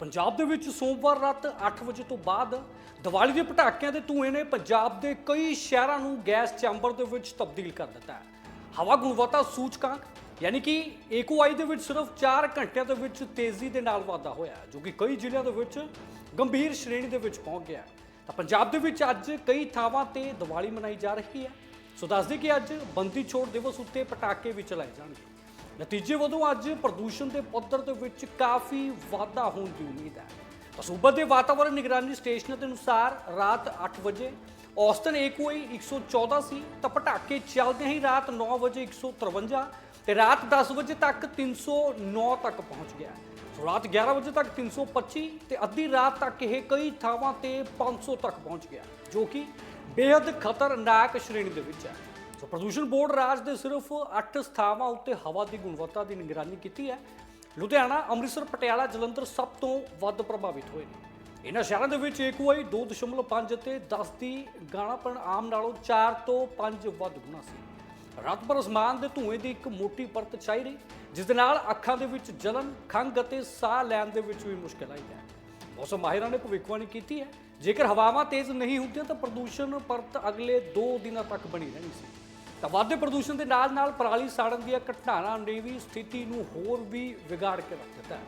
ਪੰਜਾਬ ਦੇ ਵਿੱਚ ਸੋਮਵਾਰ ਰਾਤ 8 ਵਜੇ ਤੋਂ ਬਾਅਦ ਦੀਵਾਲੀ ਦੇ ਪਟਾਕਿਆਂ ਦੇ ਧੂਏ ਨੇ ਪੰਜਾਬ ਦੇ ਕਈ ਸ਼ਹਿਰਾਂ ਨੂੰ ਗੈਸ ਚੈਂਬਰ ਦੇ ਵਿੱਚ ਤਬਦੀਲ ਕਰ ਦਿੱਤਾ ਹੈ। ਹਵਾ ਗੁਣਵੱਤਾ ਸੂਚਕਾਂਕ ਯਾਨੀ ਕਿ ਏਕੂਆਈ ਦੇ ਵਿੱਚ ਸਿਰਫ 4 ਘੰਟਿਆਂ ਦੇ ਵਿੱਚ ਤੇਜ਼ੀ ਦੇ ਨਾਲ ਵਾਧਾ ਹੋਇਆ ਜੋ ਕਿ ਕਈ ਜ਼ਿਲ੍ਹਿਆਂ ਦੇ ਵਿੱਚ ਗੰਭੀਰ ਸ਼੍ਰੇਣੀ ਦੇ ਵਿੱਚ ਪਹੁੰਚ ਗਿਆ ਤਾਂ ਪੰਜਾਬ ਦੇ ਵਿੱਚ ਅੱਜ ਕਈ ਥਾਵਾਂ ਤੇ ਦੀਵਾਲੀ ਮਨਾਈ ਜਾ ਰਹੀ ਹੈ। ਸੋ ਦੱਸਦੇ ਕਿ ਅੱਜ ਬੰਦੀ ਛੋੜ ਦਿਵਸ ਉੱਤੇ ਪਟਾਕੇ ਵੀ ਚਲਾਏ ਜਾਣਗੇ। ਨਤੀਜੇ ਵਜੋਂ ਅੱਜ ਪ੍ਰਦੂਸ਼ਣ ਦੇ ਪੱਧਰ ਦੇ ਵਿੱਚ ਕਾਫੀ ਵਾਧਾ ਹੋਣ ਦੀ ਉਮੀਦ ਹੈ। ਸੂਬਾ ਦੇ ਵਾਤਾਵਰਣ ਨਿਗਰਾਨੀ ਸਟੇਸ਼ਨ ਦੇ ਅਨੁਸਾਰ ਰਾਤ 8 ਵਜੇ ਔਸਤਨ ਏਕੂਆਈ 114 ਸੀ ਤਾਂ ਪਟਾਕੇ ਚੱਲਦੇ ਹੀ ਰਾਤ 9 ਵਜੇ 153 ਤੇ ਰਾਤ 10 ਵਜੇ ਤੱਕ 309 ਤੱਕ ਪਹੁੰਚ ਗਿਆ। ਸੋ ਰਾਤ 11 ਵਜੇ ਤੱਕ 325 ਤੇ ਅੱਧੀ ਰਾਤ ਤੱਕ ਇਹ ਕਈ ਥਾਵਾਂ ਤੇ 500 ਤੱਕ ਪਹੁੰਚ ਗਿਆ, ਜੋ ਕਿ ਬੇहद ਖਤਰਨਾਕ ਸ਼੍ਰੇਣੀ ਦੇ ਵਿੱਚ ਹੈ। ਸੋ ਪ੍ਰਦੂਸ਼ਣ ਬੋਰਡ ਰਾਜ ਦੇ ਸਿਰਫ 8 ਸਥਾਵਾਂ ਉੱਤੇ ਹਵਾ ਦੀ ਗੁਣਵੱਤਾ ਦੀ ਨਿਗਰਾਨੀ ਕੀਤੀ ਹੈ। ਲੁਧਿਆਣਾ, ਅੰਮ੍ਰਿਤਸਰ, ਪਟਿਆਲਾ, ਜਲੰਧਰ ਸਭ ਤੋਂ ਵੱਧ ਪ੍ਰਭਾਵਿਤ ਹੋਏ ਨੇ। ਇਹਨਾਂ ਸ਼ਹਿਰਾਂ ਦੇ ਵਿੱਚ ਏਕੂਆਈ 2.5 ਅਤੇ 10 ਦੀ ਗਾਣਾਪਣ ਆਮ ਨਾਲੋਂ 4 ਤੋਂ 5 ਵੱਧ ਗੁਣਾ ਸੀ। ਰਾਤ ਭਰ ਅਸਮਾਨ ਦੇ ਧੂਏ ਦੀ ਇੱਕ ਮੋਟੀ ਪਰਤ ਛਾਈ ਰਹੀ, ਜਿਸ ਦੇ ਨਾਲ ਅੱਖਾਂ ਦੇ ਵਿੱਚ ਜਲਨ, ਖੰਘ ਅਤੇ ਸਾਹ ਲੈਣ ਦੇ ਵਿੱਚ ਵੀ ਮੁਸ਼ਕਲ ਆਈ ਹੈ। ਮੌਸਮ ਮਾਹਿਰਾਂ ਨੇ ਭਵਿੱਖਬਾਣੀ ਕੀਤੀ ਹੈ। ਜੇਕਰ ਹਵਾਵਾਂ ਤੇਜ਼ ਨਹੀਂ ਹੁੰਦੀਆਂ ਤਾਂ ਪ੍ਰਦੂਸ਼ਣ ਪਰਤ ਅਗਲੇ 2 ਦਿਨਾਂ ਤੱਕ ਬਣੀ ਰਹਿਣੀ ਸੀ। ਤਾਂ ਵਾਧੇ ਪ੍ਰਦੂਸ਼ਣ ਦੇ ਨਾਲ ਨਾਲ ਪਰਾਲੀ ਸਾੜਨ ਦੀਆਂ ਘਟਨਾਵਾਂ ਨੇ ਵੀ ਸਥਿਤੀ ਨੂੰ ਹੋਰ ਵੀ ਵਿਗਾੜ ਕੇ ਰੱਖ ਦਿੱਤਾ ਹੈ।